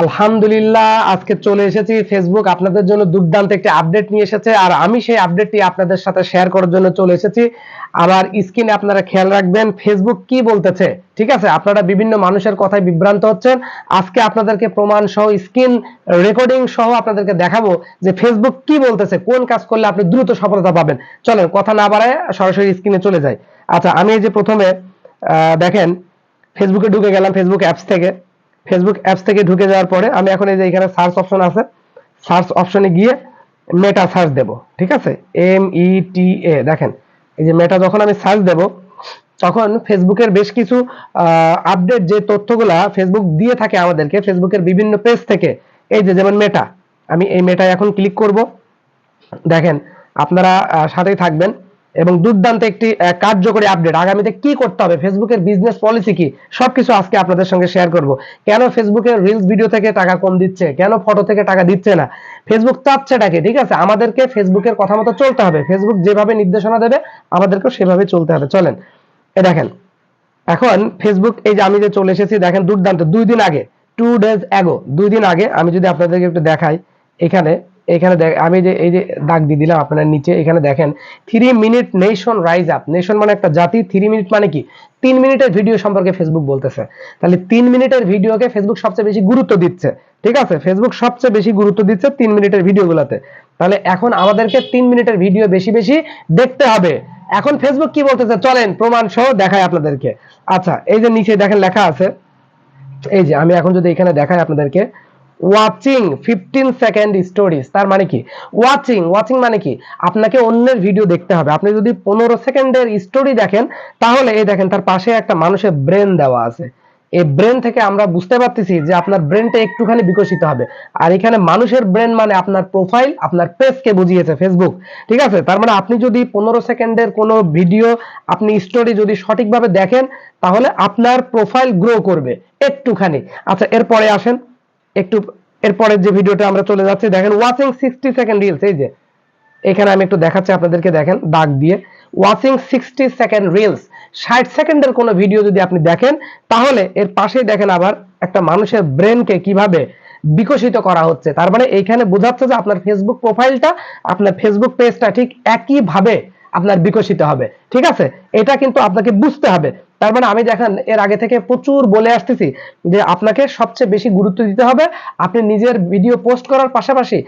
আলহামদুলিল্লাহ, আজকে চলে এসেছি ফেসবুক আপনাদের জন্য দুর্দান্ত একটি আপডেট নিয়ে এসেছে, আর আমি সেই আপডেটটি আপনাদের সাথে শেয়ার করার জন্য চলে এসেছি। আমার স্ক্রিনে আপনারা খেয়াল রাখবেন ফেসবুক কি বলতেছে, ঠিক আছে? আপনারা বিভিন্ন মানুষের কথায় বিভ্রান্ত হচ্ছেন। আজকে আপনাদেরকে প্রমাণ সহ স্ক্রিন রেকর্ডিং সহ আপনাদেরকে দেখাবো যে ফেসবুক কি বলতেছে, কোন কাজ করলে আপনি দ্রুত সফলতা পাবেন। চলেন, কথা না বাড়ায় সরাসরি স্ক্রিনে চলে যাই। আচ্ছা আমি এই যে প্রথমে দেখেন ফেসবুকে ঢুকে গেলাম ফেসবুক অ্যাপস থেকে। ফেসবুক অ্যাপস থেকে ঢুকে যাওয়ার পরে আমি এখন এই যে এখানে সার্চ অপশন আছে সার্চ অপশনে গিয়ে মেটা সার্চ দেব, ঠিক আছে? এম ই টি এ দেখেন, এই যে মেটা যখন আমি সার্চ দেব, তখন ফেসবুকের বেশ কিছু আপডেট যে তথ্যগুলা ফেসবুক দিয়ে থাকে আমাদেরকে ফেসবুকের বিভিন্ন পেজ থেকে, এই যে যেমন মেটা আমি এই মেটায় এখন ক্লিক করব। দেখেন, আপনারা সাথেই থাকবেন। এবং দুর্দান্ত একটি কার্যকরী আপডেট আগামীতে কি করতে হবে? ফেসবুকের বিজনেস পলিসি কি? সবকিছু আজকে আপনাদের সঙ্গে শেয়ার করব। কেন ফেসবুকের রিলস ভিডিও থেকে টাকা কম দিচ্ছে? কেন ফটো থেকে টাকা দিচ্ছে না? ফেসবুক চাচ্ছেটাকে ঠিক আছে? আমাদেরকে ফেসবুকের কথা মতো চলতে হবে। ফেসবুক যেভাবে নির্দেশনা দেবে, আমাদেরকেও সেভাবে চলতে হবে। চলেন, এ দেখেন। এখন ফেসবুক এই যে আমি যে চলে এসেছি, দেখেন দুর্দান্ত। দুই দিন আগে টু ডেজ অ্যাগো দুই দিন আগে আমি যদি আপনাদেরকে একটু দেখাই, এখানে এখানে দেখ- আমি যে এই যে দাগ দিয়ে দিলাম আপনার নিচে, এখানে দেখেন three minute nation rise up nation মানে একটা জাতি থ্রি মিনিট মানে কি? তিন মিনিটের ভিডিও সম্পর্কে ফেসবুক বলতেছে। তাহলে তিন মিনিটের ভিডিওকে ফেসবুক সবচেয়ে বেশি গুরুত্ব দিচ্ছে। ঠিক আছে? ফেসবুক সবচেয়ে বেশি গুরুত্ব দিচ্ছে তিন মিনিটের ভিডিওগুলোতে তাহলে এখন আমাদেরকে তিন মিনিটের ভিডিও বেশি বেশি দেখতে হবে। এখন ফেসবুক কি বলতেছে? চলেন, প্রমাণ সহ দেখায় আপনাদেরকে। আচ্ছা এই যে নিচে দেখেন লেখা আছে। এই যে, আমি এখন যদি এখানে দেখাই আপনাদেরকে। ওয়াচিং ফিফটিন সেকেন্ড স্টোরিজ তার মানে কি? ওয়াচিং ওয়াচিং মানে কি? আপনাকে অন্যের ভিডিও দেখতে হবে। আপনি যদি পনেরো সেকেন্ডের স্টোরি দেখেন, তাহলে এই দেখেন, তার পাশে একটা মানুষের ব্রেন দেওয়া আছে। এই ব্রেন থেকে আমরা বুঝতে পারতেছি যে আপনার ব্রেনটা একটুখানি বিকশিত হবে। আর এখানে মানুষের ব্রেন মানে আপনার প্রোফাইল আপনার পেজকে বুঝিয়েছে ফেসবুক ঠিক আছে? তার মানে আপনি যদি পনেরো সেকেন্ডের কোনো ভিডিও আপনি স্টোরি যদি সঠিকভাবে দেখেন, তাহলে আপনার প্রোফাইল গ্রো করবে একটুখানি। আচ্ছা এরপরে আসেন। একটু এরপরে যে ভিডিওটা আমরা চলে যাচ্ছি, দেখেন ওয়াচিং সিক্সটি সেকেন্ড রিলস এই যে। এখানে আমি একটু দেখাচ্ছি আপনাদেরকে, দেখেন, দাগ দিয়ে। ওয়াচিং সিক্সটি সেকেন্ড রিলস ষাট সেকেন্ডের কোনো ভিডিও যদি আপনি দেখেন, তাহলে এর পাশেই দেখেন আবার একটা মানুষের ব্রেনকে কীভাবে বিকশিত করা হচ্ছে। তার মানে এইখানে বোঝাচ্ছে যে আপনার ফেসবুক প্রোফাইলটা আপনার ফেসবুক পেজটা ঠিক একইভাবে আপনার বিকশিত হবে। ঠিক আছে? এটা কিন্তু আপনাকে বুঝতে হবে। তার মানে আমি দেখেন, এর আগে থেকে প্রচুর বলে আসতেছি যে আপনাকে সবচেয়ে বেশি গুরুত্ব দিতে হবে। আপনি নিজের ভিডিও পোস্ট করার পাশাপাশি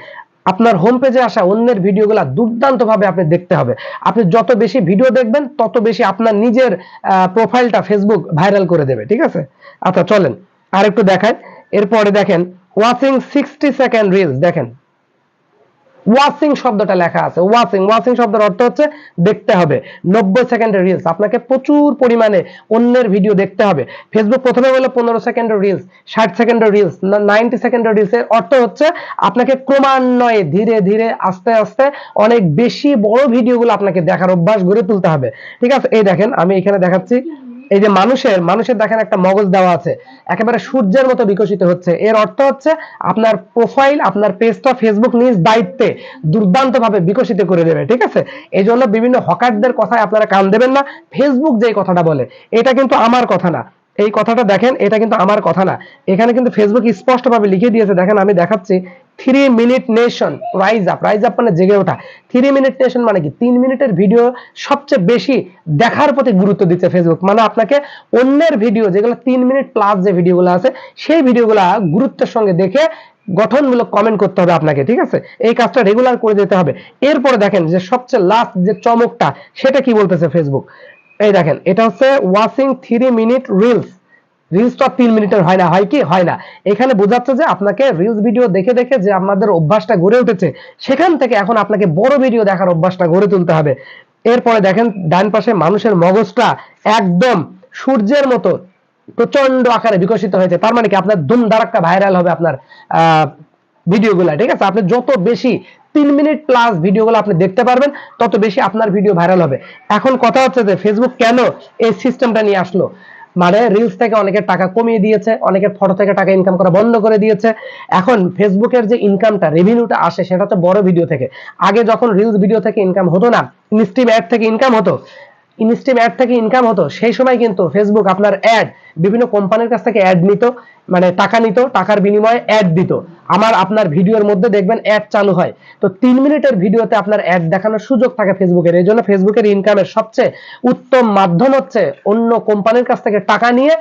আপনার হোম পেজে আসা অন্যের ভিডিওগুলা দুর্দান্ত ভাবে আপনি দেখতে হবে। আপনি যত বেশি ভিডিও দেখবেন, তত বেশি আপনার নিজের প্রোফাইলটা ফেসবুক ভাইরাল করে দেবে, ঠিক আছে? আচ্ছা চলেন। আর একটু দেখাই। এরপরে দেখেন ওয়াচিং সিক্সটি সেকেন্ড রিলস দেখেন। ওয়াচিং শব্দটা লেখা আছে। ওয়াচিং ওয়াচিং শব্দের অর্থ হচ্ছে দেখতে হবে। নব্বই সেকেন্ডের রিলস আপনাকে প্রচুর পরিমাণে অন্যের ভিডিও দেখতে হবে। ফেসবুক প্রথমে বলে পনেরো সেকেন্ডের রিলস ষাট সেকেন্ডের রিলস নাইনটি সেকেন্ডের রিলস এর অর্থ হচ্ছে আপনাকে ক্রমান্বয়ে ধীরে ধীরে, আস্তে আস্তে অনেক বেশি বড় ভিডিওগুলো আপনাকে দেখার অভ্যাস গড়ে তুলতে হবে। ঠিক আছে? এই দেখেন, আমি এখানে দেখাচ্ছি এই যে মানুষের মানুষের দেখেন একটা মগজ দেওয়া আছে, একেবারে সূর্যের মতো বিকশিত হচ্ছে। এর অর্থ হচ্ছে আপনার প্রোফাইল আপনার পেজটা ফেসবুক নিজ দায়িত্বে দুর্দান্ত ভাবে বিকশিত করে দেবে, ঠিক আছে? এই জন্য বিভিন্ন হকারদের কথায় আপনারা কান দেবেন না। ফেসবুক যে কথাটা বলে, এটা কিন্তু আমার কথা না। এই কথাটা দেখেন, এটা কিন্তু আমার কথা না। এখানে কিন্তু ফেসবুক স্পষ্টভাবে লিখে দিয়েছে, দেখেন আমি দেখাচ্ছি। Three minute nation rise up rise up মানে জেগে ওঠা। থ্রি মিনিট নেশন মানে কি? তিন মিনিটের ভিডিও সবচেয়ে বেশি দেখার প্রতি গুরুত্ব দিচ্ছে ফেসবুক মানে আপনাকে অন্যের ভিডিও যেগুলো তিন মিনিট প্লাস যে ভিডিওগুলো আছে, সেই ভিডিওগুলো গুরুত্বের সঙ্গে দেখে গঠনমূলক কমেন্ট করতে হবে আপনাকে, ঠিক আছে? এই কাজটা রেগুলার করে যেতে হবে। এরপরে দেখেন যে সবচেয়ে লাস্ট যে চমকটা, সেটা কি বলতেছে ফেসবুক এই দেখেন, এটা হচ্ছে watching three minute reels reels তো তিন মিনিটের হয় না, হয় কি? হয় না। এখানে বোঝাচ্ছে যে আপনাকে রিলস ভিডিও দেখে দেখে যে আমাদের অভ্যাসটা গড়ে উঠেছে, সেখান থেকে এখন আপনাকে বড় ভিডিও দেখার অভ্যাসটা গড়ে তুলতে হবে। এরপরে দেখেন, ডান পাশে মানুষের মগজটা একদম সূর্যের মতো প্রচণ্ড আকারে বিকশিত হয়েছে। তার মানে কি? আপনার ধুম ধারাক্কা ভাইরাল হবে আপনার ভিডিওগুলো ঠিক আছে? আপনি যত বেশি তিন মিনিট প্লাস ভিডিওগুলো আপনি দেখতে পারবেন, তত বেশি আপনার ভিডিও ভাইরাল হবে। এখন কথা হচ্ছে যে ফেসবুক কেন এই সিস্টেমটা নিয়ে আসলো? মানে রিলস থেকে অনেকের টাকা কমিয়ে দিয়েছে, অনেকের ফটো থেকে টাকা ইনকাম করা বন্ধ করে দিয়েছে। এখন ফেসবুকের যে ইনকামটা রেভিনিউটা আসে, সেটা তো বড় ভিডিও থেকে। আগে যখন রিলস ভিডিও থেকে ইনকাম হতো না মিষ্টি অ্যাড থেকে ইনকাম হতো ইনস্টিম অ্যাড থেকে ইনকাম হতো, সেই সময় কিন্তু ফেসবুক আপনার অ্যাড বিভিন্ন কোম্পানির কাছ থেকে অ্যাড নিত মানে টাকা নিত, টাকার বিনিময়ে অ্যাড দিত। আমার আপনার ভিডিওর মধ্যে দেখবেন অ্যাড চালু হয়। তো তিন মিনিটের ভিডিওতে আপনার অ্যাড দেখানোর সুযোগ থাকে ফেসবুকের এই জন্য ফেসবুকের ইনকামের সবচেয়ে উত্তম মাধ্যম হচ্ছে অন্য কোম্পানির কাছ থেকে টাকা নিয়ে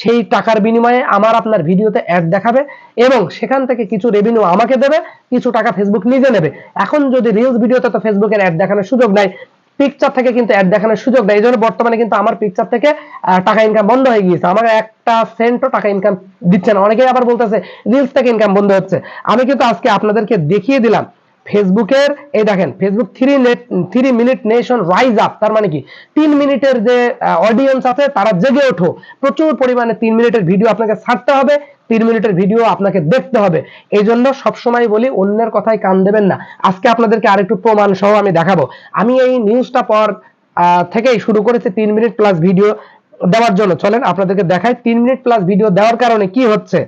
সেই টাকার বিনিময়ে আমার আপনার ভিডিওতে অ্যাড দেখাবে এবং সেখান থেকে কিছু রেভিনিউ আমাকে দেবে, কিছু টাকা ফেসবুক নিজে নেবে। এখন যদি রিলস ভিডিওতে তো ফেসবুকের অ্যাড দেখানোর সুযোগ নাই পিকচার থেকে কিন্তু অ্যাড দেখানোর সুযোগ দেয় এই জন্য বর্তমানে কিন্তু আমার পিকচার থেকে টাকা ইনকাম বন্ধ হয়ে গিয়েছে। আমার একটা সেন্টও টাকা ইনকাম দিচ্ছে না। অনেকেই আবার বলতেছে রিলস থেকে ইনকাম বন্ধ হচ্ছে। আমি কিন্তু আজকে আপনাদেরকে দেখিয়ে দিলাম, ফেসবুকের, এই দেখেন, Facebook three net three minute nation rise up তার মানে কি? তিন মিনিটের যে অডিয়েন্স আছে, তারা জেগে ওঠো। প্রচুর পরিমাণে তিন মিনিটের ভিডিও আপনাকে ছাড়তে হবে। তিন মিনিটের ভিডিও আপনাকে দেখতে হবে। এই জন্য সবসময় বলি, অন্যের কথায় কান দেবেন না। আজকে আপনাদেরকে আরেকটু প্রমাণ সহ আমি দেখাবো। আমি এই নিউজটা পর থেকেই শুরু করেছি তিন মিনিট প্লাস ভিডিও দেওয়ার জন্য। চলেন আপনাদেরকে দেখাই তিন মিনিট প্লাস ভিডিও দেওয়ার কারণে কি হচ্ছে।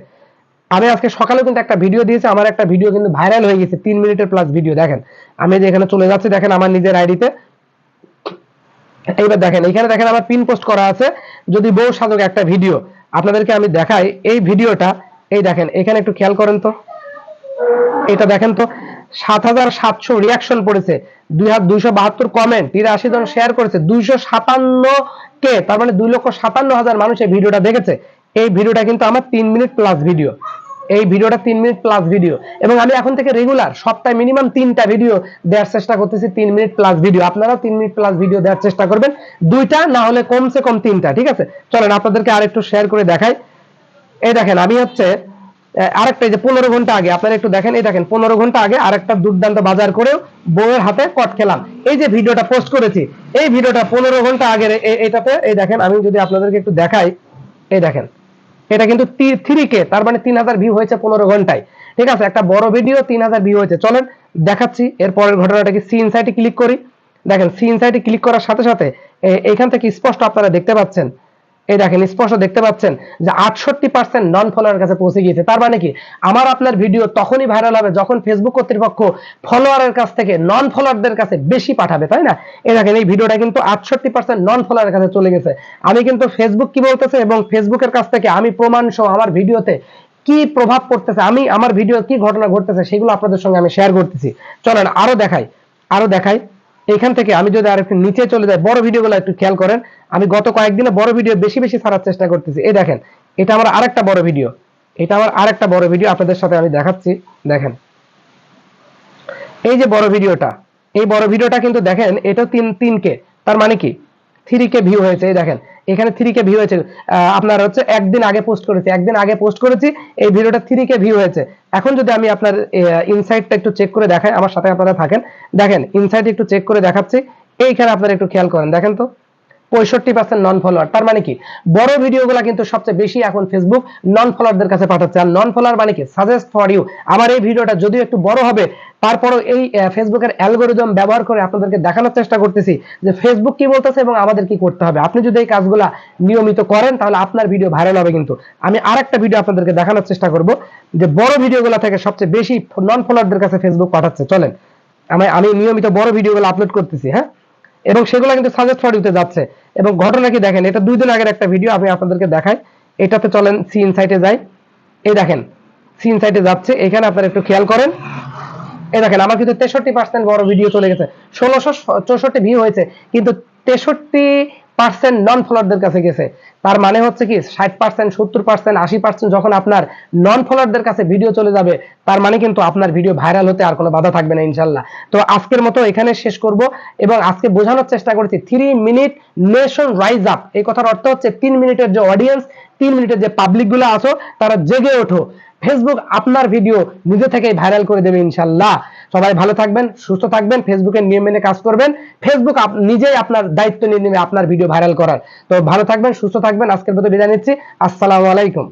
আমি আজকে সকালে কিন্তু একটা ভিডিও দিয়েছি, আমার একটা ভিডিও কিন্তু ভাইরাল হয়ে গেছে, তিন মিনিটের প্লাস ভিডিও দেখেন। আমি যে এখানে চলে যাচ্ছি, দেখেন আমার নিজের আইডিতে এইবার দেখেন এখানে দেখেন আমার পিন পোস্ট করা আছে। যদি বউ সাধক একটা ভিডিও আপনাদেরকে আমি দেখাই এই ভিডিওটা। এই দেখেন, এখানে একটু খেয়াল করেন তো। এটা দেখেন তো, সাত হাজার সাতশো রিয়াকশন পড়েছে, দুই হাজার দুইশো বাহাত্তর কমেন্ট তিরাশি জন শেয়ার করেছে, দুইশো সাতান্ন কে তার মানে দুই লক্ষ সাতান্ন হাজার মানুষ এই ভিডিওটা দেখেছে। এই ভিডিওটা কিন্তু আমার তিন মিনিট প্লাস ভিডিও এই ভিডিওটা তিন মিনিট প্লাস ভিডিও এবং আমি এখন থেকে রেগুলার সপ্তাহে মিনিমাম তিনটা ভিডিও দেওয়ার চেষ্টা করতেছি তিন মিনিট প্লাস ভিডিও আপনারাও তিন মিনিট প্লাস ভিডিও দেওয়ার চেষ্টা করবেন। দুইটা না হলে কমসে কম তিনটা, ঠিক আছে? চলেন আপনাদেরকে আর একটু শেয়ার করে দেখাই। এই দেখেন, আমি হচ্ছে আরেকটা যে পনেরো ঘণ্টা আগে, আপনারা একটু দেখেন, এই দেখেন, পনেরো ঘণ্টা আগে আরেকটা দুর্দান্ত বাজার করেও বউয়ের হাতে কট খেলাম। এই যে ভিডিওটা পোস্ট করেছি, এই ভিডিওটা পনেরো ঘণ্টা আগের, এ- এটাতে, এই দেখেন, আমি যদি আপনাদেরকে একটু দেখাই, এই দেখেন। এটা কিন্তু থ্রি কে তার মানে তিন হাজার ভিউ হয়েছে পনেরো ঘন্টায়। ঠিক আছে? একটা বড় ভিডিও তিন হাজার ভিউ হয়েছে। চলেন, দেখাচ্ছি। এরপরের ঘটনাটা কি? সি ইনসাইটে ক্লিক করি। দেখেন সি ইনসাইটে ক্লিক করার সাথে সাথে এখান থেকে স্পষ্ট আপনারা দেখতে পাচ্ছেন এই দেখেন, স্পষ্ট দেখতে পাচ্ছেন যে আটষট্টি পার্সেন্ট নন ফলোয়ার কাছে পৌঁছে গিয়েছে। তার মানে কি? আমার আপনার ভিডিও তখনই ভাইরাল হবে যখন ফেসবুক কর্তৃপক্ষ ফলোয়ারের কাছ থেকে নন ফলোয়ারদের কাছে বেশি পাঠাবে, তাই না? এই দেখেন, এই ভিডিওটা কিন্তু আটষট্টি পার্সেন্ট নন ফলোয়ারের কাছে চলে গেছে। আমি কিন্তু ফেসবুক কি বলতেছে এবং ফেসবুকের কাছ থেকে আমি প্রমাণ সহ আমার ভিডিওতে কি প্রভাব পড়তেছে, আমি আমার ভিডিও কি ঘটনা ঘটতেছে, সেগুলো আপনাদের সঙ্গে আমি শেয়ার করতেছি। চলেন, আরও দেখাই আরও দেখাই। এখান থেকে আমি যদি আরেকটু নিচে চলে যাই, বড় ভিডিওগুলো একটু খেয়াল করেন। আমি গত কয়েকদিনে বড় ভিডিও বেশি বেশি ছাড়ার চেষ্টা করতেছি। এই দেখেন, এটা আমার আরেকটা বড় ভিডিও। এটা আমার আরেকটা বড় ভিডিও, আপনাদের সাথে আমি দেখাচ্ছি। দেখেন, এই যে বড় ভিডিওটা, এই বড় ভিডিওটা কিন্তু দেখেন, এটা তিন তিন কে তার মানে কি? থ্রি কে ভিউ হয়েছে, এই দেখেন। এখানে থ্রি কে ভিউ হয়েছে। আপনার হচ্ছে একদিন আগে পোস্ট করেছি, একদিন আগে পোস্ট করেছি, এই ভিডিওটা থ্রি কে ভিউ হয়েছে। এখন যদি আমি আপনার ইনসাইটটা একটু চেক করে দেখাই, আমার সাথে আপনারা থাকেন। দেখেন ইনসাইট একটু চেক করে দেখাচ্ছি। এইখানে আপনারা একটু খেয়াল করেন, দেখেন তো। পঁয়ষট্টি পার্সেন্ট নন ফলোয়ার তার মানে কি? বড় ভিডিওগুলো কিন্তু সবচেয়ে বেশি এখন ফেসবুক নন ফলোয়ারদের কাছে পাঠাচ্ছে। আর নন ফলোয়ার মানে কি? সাজেস্ট ফর ইউ আমার এই ভিডিওটা যদিও একটু বড় হবে তারপরও এই ফেসবুকের অ্যালগোরিদম ব্যবহার করে আপনাদেরকে দেখানোর চেষ্টা করতেছি যে ফেসবুক কি বলতেছে এবং আমাদের কি করতে হবে। আপনি যদি এই কাজগুলা নিয়মিত করেন, তাহলে আপনার ভিডিও ভাইরাল হবে কিন্তু। আমি আরেকটা ভিডিও আপনাদেরকে দেখানোর চেষ্টা করব, যে বড় ভিডিওগুলো থেকে সবচেয়ে বেশি নন ফলোয়ারদের কাছে ফেসবুক পাঠাচ্ছে। চলেন, আমি আমি নিয়মিত বড় ভিডিওগুলো আপলোড করতেছি হ্যাঁ? এবং সেগুলো কিন্তু সাজেস্ট ফর ইউতে যাচ্ছে। এবং ঘটনা কি দেখেন, এটা দুই দিন আগের একটা ভিডিও আমি আপনাদেরকে দেখাই। এটাতে চলেন সি ইনসাইটে যাই। এই দেখেন সি ইনসাইটে যাচ্ছে। এখানে আপনারা একটু খেয়াল করেন এই দেখেন, আমার কিন্তু তেষট্টি পার্সেন্ট বড় ভিডিও চলে গেছে। ষোলোশো চৌষট্টি ভিউ হয়েছে, কিন্তু তেষট্টি পার্সেন্ট নন ফলোয়ারদের কাছে গেছে। তার মানে হচ্ছে কি, ষাট পার্সেন্ট সত্তর পার্সেন্ট আশি পার্সেন্ট যখন আপনার নন ফলোয়ারদের কাছে ভিডিও চলে যাবে, তার মানে কিন্তু আপনার ভিডিও ভাইরাল হতে আর কোনো বাধা থাকবে না, ইনশাল্লাহ। তো আজকের মতো এখানে শেষ করব এবং আজকে বোঝানোর চেষ্টা করেছি three minute nation rise up এই কথার অর্থ হচ্ছে তিন মিনিটের যে অডিয়েন্স তিন মিনিটের যে পাবলিকগুলো আছো, তারা জেগে ওঠো। ফেসবুক আপনার ভিডিও নিজে থেকেই ভাইরাল করে দেবে ইনশাল্লাহ। সবাই ভালো থাকবেন, সুস্থ থাকবেন ফেসবুকের নিয়ম মেনে কাজ করবেন। ফেসবুক নিজেই আপনার দায়িত্ব নিয়ে নেবে আপনার ভিডিও ভাইরাল করার। তো ভালো থাকবেন, সুস্থ থাকবেন। আজকের মতো বিদায় নিচ্ছি। আসসালামু আলাইকুম।